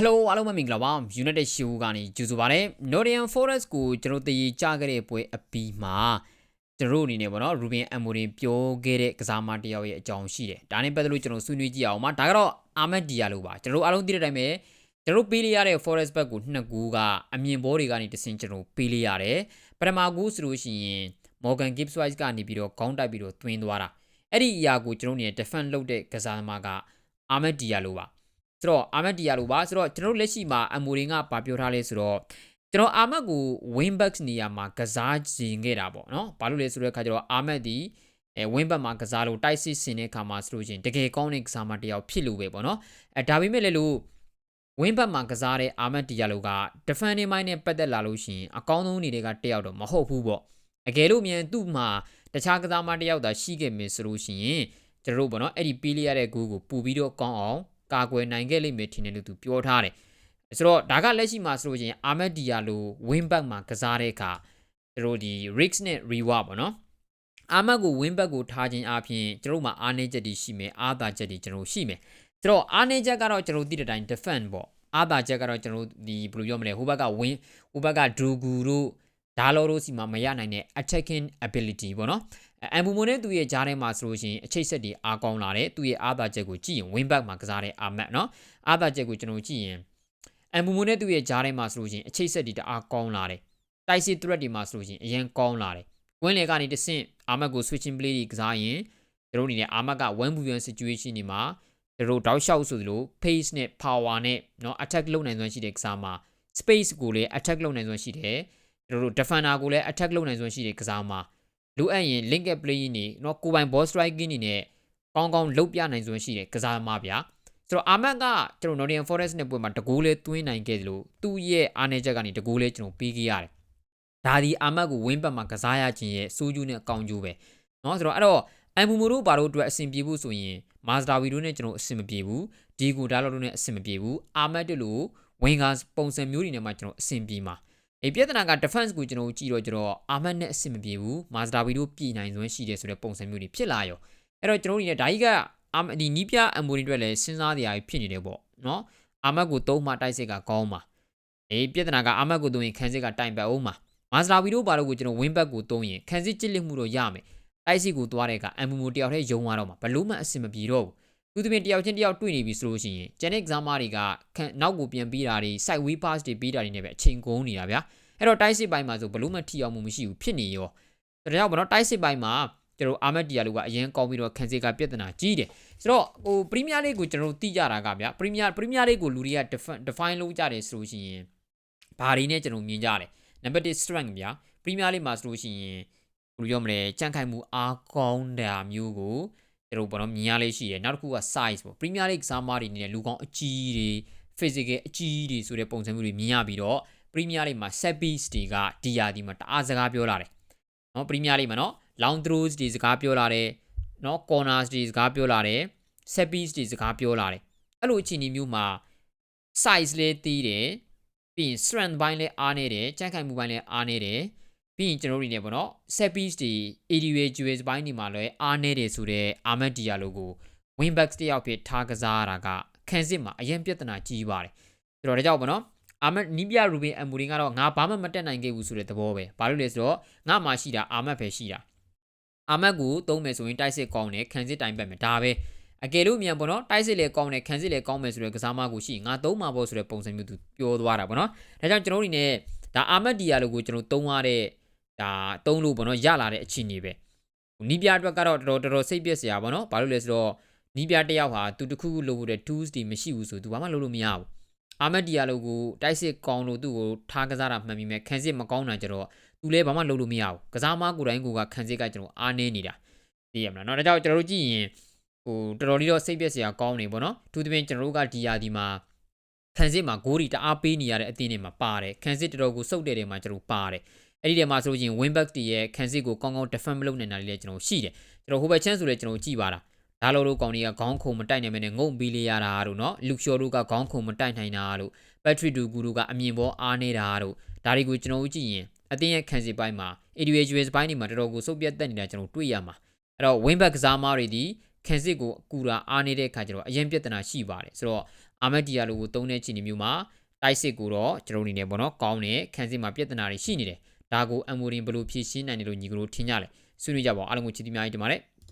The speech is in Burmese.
Hello အားလုံးပဲမင်္ဂလာပါ United Show ကနေကြိုဆိုပါရစေ Nottingham Forest ကိုကျွန်တော်တည်ကြခဲ့တဲ့ပွဲအပြီးမှာကျွန်တော်တို့အနေနဲ့ပေါ့နော် Ruben Amorim ပြောခဲ့တဲ့ကစားမတစ်ယောက်ရဲ့အကြောင်းရှိတယ်ဒါနဲ့ပတ်သက်လို့ကျွန်တော်ဆွေးနွေးကြည့်အောင်ပါဒါကတော့ Ahmed Diallo ပါကျွန်တော်တို့အားလုံးသိတဲ့အတိုင်းပဲကျွန်တော်ပေးလိုက်ရတဲ့ Forest Back ကိုနှစ်ကူကအမြင်ဘောတွေကနေတဆင်ကျွန်တော်ပေးလိုက်ရတယ်ပထမကူဆိုလို့ရှိရင် Morgan Gibbs White ကနေပြီးတော့ခေါင်းတိုက်ပြီးတော့တွင်းသွားတာအဲ့ဒီအရာကိုကျွန်တော်အနေနဲ့ defend လုပ်တဲ့ကစားသမားက Ahmed Diallo ပါ ဆိုတော့အာမတ်တီယာလိုပါဆိုတော့ကျွန်တော်တို့လက်ရှိမှာအမိုရင်ကဗာပြောထားလဲဆိုတော့ကျွန်တော်အာမတ်ကို wing back နေရာမှာကစားခြင်းခဲ့တာပေါ့နော်ဘာလို့လဲဆိုတဲ့အခါကျတော့အာမတ်ဒီအဲ wing back မှာကစားလို့တိုက်စစ်ဆင်တဲ့အခါမှာဆိုလို့ချင်းတကယ်ကောင်းတဲ့ကစားမတစ်ယောက်ဖြစ်လို့ပဲပေါ့နော်အဲဒါပေမဲ့လည်းလို့ wing back မှာကစားတဲ့အာမတ်တီယာလိုက defending mind နဲ့ပတ်သက်လာလို့ရှိရင်အကောင်းဆုံးနေတဲ့ကတစ်ယောက်တော့မဟုတ်ဘူးပေါ့အကယ်လို့မြန်သူ့မှာတခြားကစားမတစ်ယောက်သာရှိခဲ့မယ်ဆိုလို့ရှိရင်ကျွန်တော်တို့ပေါ့နော်အဲ့ဒီပေးလိုက်ရတဲ့ဂူကိုပူပြီးတော့ကောင်းအောင် ကာကွယ်နိုင်ခဲ့လိမ့်မယ်ထင်တယ်လို့သူပြောထားတယ်ဆိုတော့ဒါကလက်ရှိမှာဆိုလို့ရှိရင်အာမက်ဒီယာလို win back မှာကစားတဲ့အခါတို့ဒီ risk နဲ့ reward ပေါ့နော်အာမက်ကို win back ကိုထားခြင်းအပြင်ကျွန်တော်တို့မှာအားနည်းချက်တွေရှိမယ်အားသာချက်တွေကျွန်တော်ရှိမယ်ဆိုတော့အားနည်းချက်ကတော့ကျွန်တော်သိတဲ့အတိုင်း defend ပေါ့အားသာချက်ကတော့ကျွန်တော်ဒီဘယ်လိုပြောမလဲဟိုဘက်က win ဟိုဘက်က drugu တို့ ဒါလောတို့စီမှာမရနိုင်တဲ့ attacking ability ပေါ့နော်အမ်ဘူမိုနဲ့သူ့ရဲ့ဂျားထဲမှာဆိုလို့ရှိရင်အချိတ်ဆက်တွေအားကောင်းလာတယ်သူ့ရဲ့အားသာချက်ကိုကြည့်ရင် win back မှာကစားတဲ့အာမတ်နော်အားသာချက်ကိုကျွန်တော်ကြည့်ရင်အမ်ဘူမိုနဲ့သူ့ရဲ့ဂျားထဲမှာဆိုလို့ရှိရင်အချိတ်ဆက်တွေတအားကောင်းလာတယ်တိုက်စစ် threat တွေမှာဆိုလို့ရှိရင်အရင်ကောင်းလာတယ်ဝင်းလေကနေတဆင့်အာမတ်ကို switching play တွေကစားရင်တို့အနေနဲ့အာမတ်က one million situation တွေမှာတို့တောက်လျှောက်ဆိုသလို pace နဲ့ power နဲ့เนาะ attack လုပ်နိုင်စွမ်းရှိတဲ့ကစားမှာ space ကိုလည်း attack လုပ်နိုင်စွမ်းရှိတယ် တို့ defender ကိုလည်း attack လုပ်နိုင်စွမ်းရှိတဲ့ကစားမှာလိုအပ်ရင် link up play နေเนาะကိုပိုင် ball striking နေနဲ့ကောင်းကောင်းလုပ်ပြနိုင်စွမ်းရှိတဲ့ကစားသမားဗျာဆိုတော့အာမတ်ကကျွန်တော် Nottingham Forest နဲ့ပွဲမှာတကူးလဲသွင်းနိုင်ခဲ့တယ်လို့သူ့ရဲ့အားနည်းချက်ကနေတကူးလဲကျွန်တော်ပြီးခဲ့ရတယ်ဒါဒီအာမတ်ကိုဝင်းပတ်မှာကစားရခြင်းရဲ့စိုးကျိုးနဲ့အကောင်ကျိုးပဲเนาะဆိုတော့အဲ့တော့အမ်ဘူမိုတို့ဘာလို့အတွက်အဆင်ပြေဖို့ဆိုရင်မာစတာဝီတို့နဲ့ကျွန်တော်အဆင်မပြေဘူးဒီကိုဒါလောတို့နဲ့အဆင်မပြေဘူးအာမတ်တို့လိုဝင်ကာပုံစံမျိုးတွေနဲ့မှကျွန်တော်အဆင်ပြေမှာ အေးပြဿနာက defense ကိုကျွန်တော်ကြည့်တော့ကျွန်တော်အာမတ်နဲ့အဆင်မပြေဘူး Mazda ဗီတို့ပြည်နိုင်စွမ်းရှိတယ်ဆိုတဲ့ပုံစံမျိုးတွေဖြစ်လာရောအဲ့တော့ကျွန်တော်တို့နေဒါကြီးကအာဒီနီးပြအမိုရီအတွက်လည်းစဉ်းစားတရားဖြစ်နေတယ်ပေါ့နော်အာမတ်ကိုသုံးမှတိုက်စစ်ကကောင်းပါအေးပြဿနာကအာမတ်ကိုသုံးရင်ခန်းစစ်ကတိုင်ပတ်အောင်ပါ Mazda ဗီတို့ဘာလို့ကိုကျွန်တော် win back ကိုသုံးရင်ခန်းစစ်ကြစ်လက်မှုတော့ရမယ်တိုက်စစ်ကိုသွားတဲ့ကအမ်ဘူမိုတယောက်တည်းယုံသွားတော့မှာဘလို့မှအဆင်မပြေတော့ဘူး သူသမင်တယောက်ချင်းတယောက်တွေ့နေပြီဆိုလို့ရှိရင်ဂျန်နစ်ကစားမတွေကနောက်ကိုပြန်ပြီးတာတွေ side way pass တွေပြီးတာတွေနဲ့ပဲအချိန်ကုန်နေတာဗျာအဲ့တော့တိုက်စစ်ပိုင်းမှာဆိုဘလို့မှထီအောင်မှုမရှိဘူးဖြစ်နေရောဒါကြောင့်ဗောနော်တိုက်စစ်ပိုင်းမှာကျွန်တော်အာမက်တီယာလူကအရင်ကောင်းပြီးတော့ခန်းစစ်ကပြဿနာကြီးတယ်ဆိုတော့ဟိုပရီးမီးယားလိကိုကျွန်တော်တို့သိကြတာကဗျာပရီးမီးယားပရီးမီးယားလိကိုလူတွေက define လုပ်ကြတယ်ဆိုလို့ရှိရင်ဘာတွေနဲ့ကျွန်တော်မြင်ကြတယ်နံပါတ်1 strength ဗျာပရီးမီးယားလိမှာဆိုလို့ရှိရင်ဘယ်လိုပြောမလဲကြန့်ခိုင်မှုအားကောင်းတာမျိုးကို ကျွန်တော်ဘောနော်မြင်ရလေးရှိတယ်နောက်တစ်ခုက size ပေါ့ပရီးမီးယားလိကစားမတွေနေလူကောင်းအကြီးတွေ physical အကြီးတွေဆိုတဲ့ပုံစံမျိုးတွေမြင်ရပြီးတော့ပရီးမီးယားလိမှာ set piece တွေကဒီယာဒီမှာတအားစကားပြောလာတယ်နော်ပရီးမီးယားလိမှာနော် long throws တွေစကားပြောလာတယ်နော် corners တွေစကားပြောလာတယ် set piece တွေစကားပြောလာတယ်အဲ့လိုအခြေအနေမျိုးမှာ size လေးတီးတယ်ပြီးရင် strength ဘိုင်းလည်းအားနေတယ်ကြံ့ခိုင်မှုဘိုင်းလည်းအားနေတယ် ပြီးရင်ကျွန်တော်တို့နေပေါ့နော် set piece တွေ area jewels ဘိုင်းတွေမှာလည်းအားနေတယ်ဆိုတော့ Ahmed Diallo ကို wing backs တယောက်ဖြစ်ထားကစားရတာကခန်းစစ်မှာအရင်ပြဿနာကြီးပါတယ်ဆိုတော့ဒါကြောင့်ပေါ့နော်အာမတ်နီးပြရူဘင်အမူရင်းကတော့ငါဘာမှမတက်နိုင်ခဲ့ဘူးဆိုတဲ့သဘောပဲဘာလို့လဲဆိုတော့ငါမှရှိတာအာမတ်ပဲရှိတာအာမတ်ကိုသုံးမယ်ဆိုရင်တိုက်စစ်ကောင်းတယ်ခံစစ်တိုင်းပတ်မယ်ဒါပဲအကယ်လို့မြန်ပေါ့နော်တိုက်စစ်လေကောင်းတယ်ခံစစ်လေကောင်းမယ်ဆိုတဲ့ကစားမကိုရှိငါသုံးမှာပေါ့ဆိုတဲ့ပုံစံမျိုးသူပြောသွားတာပေါ့နော်ဒါကြောင့်ကျွန်တော်တို့နေနဲ့ဒါအာမတ်ဒီယာလိုကိုကျွန်တော်သုံးရတဲ့ ဒါသုံးလို့ပေါ့နော်ရလာတဲ့အခြေအနေပဲနီးပြအတွက်ကတော့တော်တော်တော်စိတ်ပြက်စရာပေါ့နော်ဘာလို့လဲဆိုတော့နီးပြတစ်ယောက်ဟာသူတခုခုလုပ်ဖို့တဲ့ tools တွေမရှိဘူးဆိုသူဘာမှလုပ်လို့မရဘူးအာမက်ဒီယာလိုကိုတိုက်စစ်ကောင်းလို့သူ့ကိုထားကစားတာမှန်ပြီမဲ့ခံစစ်မကောင်းတာကြတော့သူလည်းဘာမှလုပ်လို့မရဘူးကစားမကိုတိုင်းကိုကခံစစ်ကကျွန်တော်အားနေနေတာသိရမလားเนาะဒါကြောင့်ကျွန်တော်တို့ကြည့်ရင်ဟိုတော်တော်လေးတော့စိတ်ပြက်စရာကောင်းနေပေါ့နော်သူတပင်ကျွန်တော်တို့ကဒီယာဒီမှာခံစစ်မှာဂိုးတွေတအားပေးနေရတဲ့အသင်းတွေမှာပါတယ်ခံစစ်တော်တော်ကိုစုပ်တဲ့တွေမှာကျွန်တော်ပါတယ် အဲ့ဒီထဲမှာဆိုရင် Winback တရဲ့ခံစစ်ကိုကောင်းကောင်း defend မလုပ်နိုင်တာလေးလည်းကျွန်တော်ရှိတယ်ကျွန်တော်ဟိုဘက် chance ဆိုလည်းကျွန်တော်ကြည့်ပါတာဒါလိုလိုကောင်တွေကခေါင်းခုံမတိုက်နိုင်မနဲ့ငုံပြီးလေရတာတို့နော်လူရှော်တို့ကခေါင်းခုံမတိုက်နိုင်တာတို့ပက်ထရစ်ဒူဂူတို့ကအမြင်ပေါ်အားနေတာတို့ဒါတွေကိုကျွန်တော်တို့ကြည့်ရင်အတင်းရဲ့ခံစီပိုင်းမှာ individuals ပိုင်းတွေမှာတော်တော်ကိုစုပ်ပြတ်တက်နေတာကျွန်တော်တွေ့ရမှာအဲ့တော့ win back ကစားမားတွေဒီခံစစ်ကိုအကူတာအားနေတဲ့အခါကျတော့အရင်ပြဿနာရှိပါတယ်ဆိုတော့အာမက်ဒီယာလိုကိုသုံးတဲ့ချီနေမျိုးမှာတိုက်စစ်ကိုတော့ကျွန်တော်အနေနဲ့ပေါ့နော်ကောင်းတယ်ခန်းစစ်မှာပြဿနာတွေရှိနေတယ် ဒါကိုအမ်မိုရင်ဘယ်လိုဖြေရှင်းနိုင်တယ်လို့ညီကတို့ထင်ကြလဲဆွေးနွေးကြပါအောင်အားလုံးကိုချစ်တီများကြီးတင်ပါတယ်